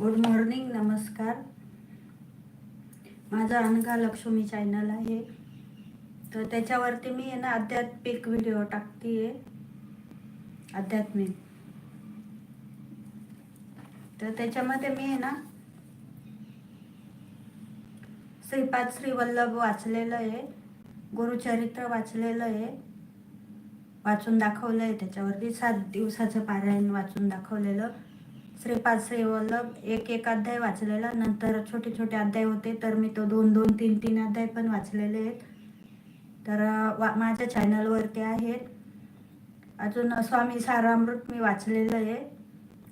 Good morning नमस्कार. माझं Anagha Lakshmi channel आहे. तर त्याच्यावरती मी आहे ना आध्यात्मिक व्हिडिओ टाकते आध्यात्मिक. तर त्याच्यामध्ये मी आहे ना श्रीपाद श्री वल्लभ वाचलेलं आहे. गुरुचरित्र वाचलेलं आहे. वाचून दाखवलं आहे त्याच्यावरती. सात दिवसाचं पारायण वाचून दाखवलेलं. श्रीपाद श्री वल्लभ एक एक अध्याय वाचलेला. नंतर छोटे छोटे अध्याय होते तर मी तो दोन दोन तीन तीन अध्याय पण वाचलेले आहेत. तर वा माझ्या चॅनलवरती आहेत. अजून स्वामी सारामृत मी वाचलेलं आहे.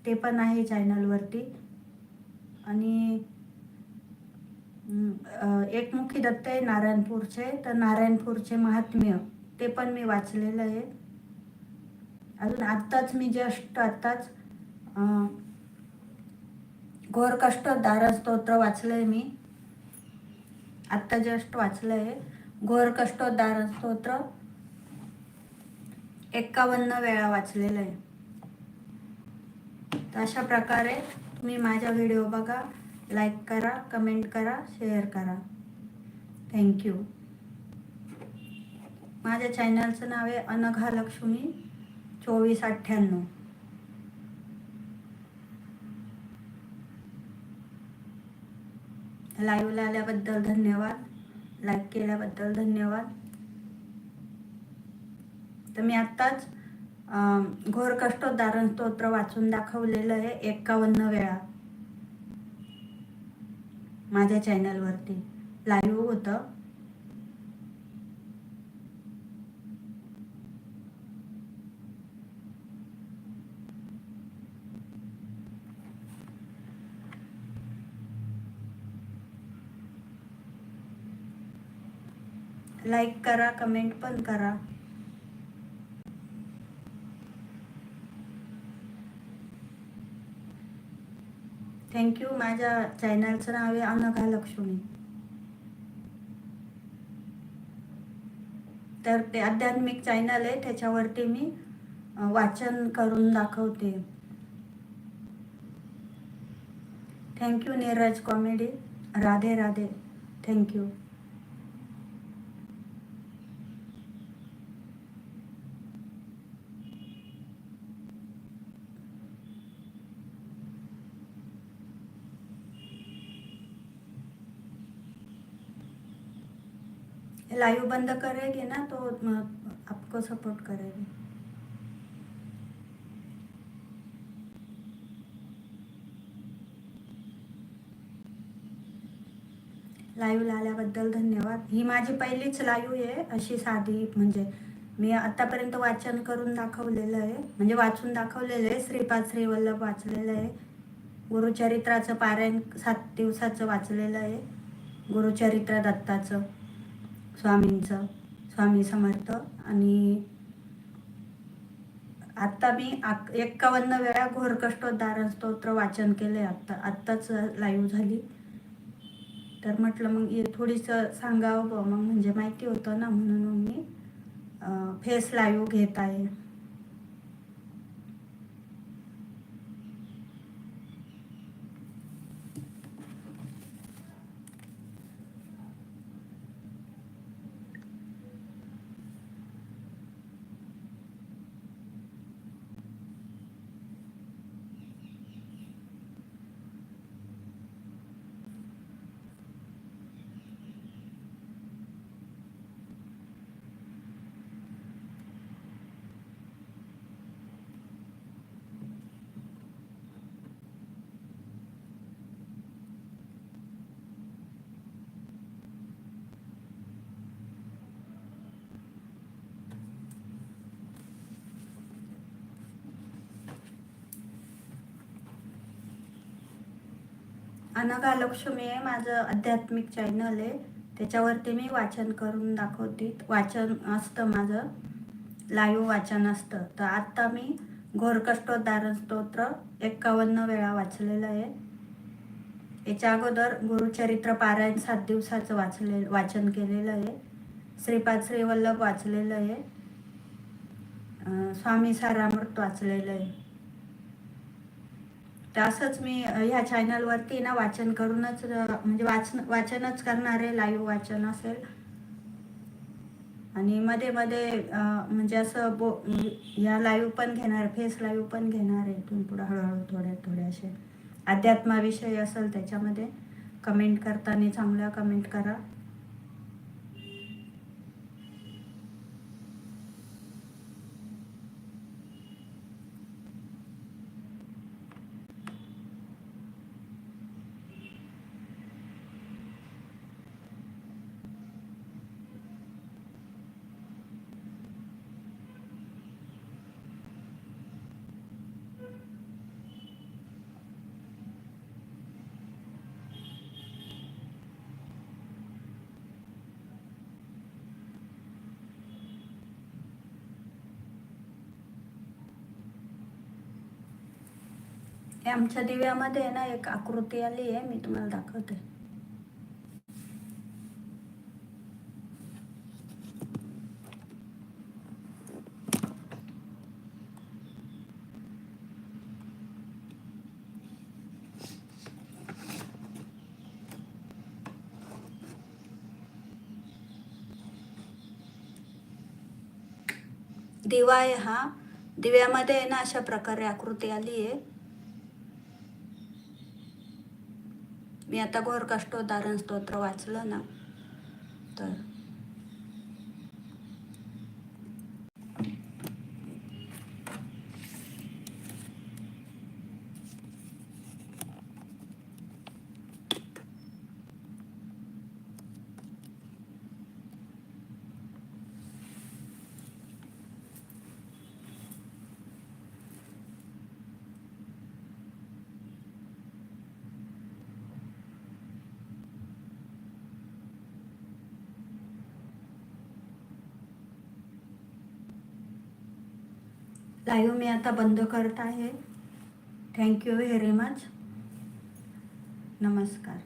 ते पण आहे चॅनलवरती आणि एकमुखी दत्त आहे नारायणपूरचे. तर नारायणपूरचे महात्म्य ते पण मी वाचलेलं आहे. अजून आत्ताच मी जस्ट आत्ताच घोर कष्ट दारा स्तोत्र वाचलंय मी. आत्ता जस्ट वाचलंय. घोर कष्ट दार स्तोत्र. एक्कावन्न वेळा वाचलेलं आहे. तर अशा प्रकारे तुम्ही माझा व्हिडिओ बघा लाईक करा कमेंट करा शेअर करा. थँक्यू माझ्या चॅनलचं नाव आहे अनघा लक्ष्मी चोवीस अठ्ठ्याण्णव. लाईव्हला आल्याबद्दल धन्यवाद. लाईक केल्याबद्दल धन्यवाद. तर मी आत्ताच घोर कष्टोद्धारण स्तोत्र वाचून दाखवलेलं आहे एक्कावन्न वेळा. माझ्या चॅनलवरती लाईव्ह होतं. लाईक करा कमेंट पण करा. थँक्यू माझ्या चॅनलचं नाव आहे अनघा लक्ष्मी. तर ते आध्यात्मिक चॅनल आहे त्याच्यावरती मी वाचन करून दाखवते. Thank you Neeraj comedy. Radhe Radhe. Thank you live बंद करेगी ना तो आपको सपोर्ट करेगी। लाईव्हला आल्याबद्दल धन्यवाद। ही माझी पहिलीच लाईव्ह आहे अशी साधी म्हणजे मी आतापर्यंत वाचन करून दाखवलेलं आहे. म्हणजे वाचून दाखवलेलं आहे श्रीपाद श्रीवल्लभ वाचलेलं आहे. गुरुचरित्राचं पारायण सात दिवसाचं वाचलेलं आहे. गुरुचरित्र दत्ताचं. स्वामींचं स्वामी समर्थ आणि आत्ता मी एक्कावन्न वेळा घोरकष्टोद्धार स्तोत्र वाचन केले आत्ता. आत्ताच लाईव्ह झाली. तर म्हटलं मग थोडीसं सांगावं मग म्हणजे माहिती होतं ना म्हणून मी फेस लाईव्ह घेत आहे. अनघा लक्ष्मी आहे माझं आध्यात्मिक चॅनल आहे. त्याच्यावरती मी वाचन करून दाखवते. वाचन असतं माझं. लाईव्ह वाचन असतं. तर आत्ता मी घोरकष्टोद्धारण स्तोत्र एक्कावन्न वेळा वाचलेलं आहे. याच्या अगोदर गुरुचरित्र पारायण सात दिवसाचं वाचले वाचन केलेलं आहे. श्रीपाद श्रीवल्लभ वाचलेलं आहे. स्वामी सारामृत वाचलेलं आहे. तर असंच मी ह्या चॅनलवरती ना वाचन करूनच म्हणजे वाचन वाचनच करणार आहे लाईव्ह वाचन असेल. आणि मध्ये मध्ये म्हणजे असं बो या लाईव्ह पण घेणार फेस लाईव्ह पण घेणार आहे इथून पुढं हळूहळू थोडे थोड्याशे अध्यात्माविषयी असेल त्याच्यामध्ये कमेंट करताना चांगल्या कमेंट करा. हे आमच्या दिव्यामध्ये आहे ना एक आकृती आली आहे मी तुम्हाला दाखवते. दिवा आहे हा. दिव्यामध्ये आहे ना अशा प्रकारे आकृती आली आहे. मी आता घोर कष्टोदारण स्तोत्र वाचलं ना तर लाईव्ह मी आता बंद करत आहे. थँक्यू व्हेरी मच नमस्कार.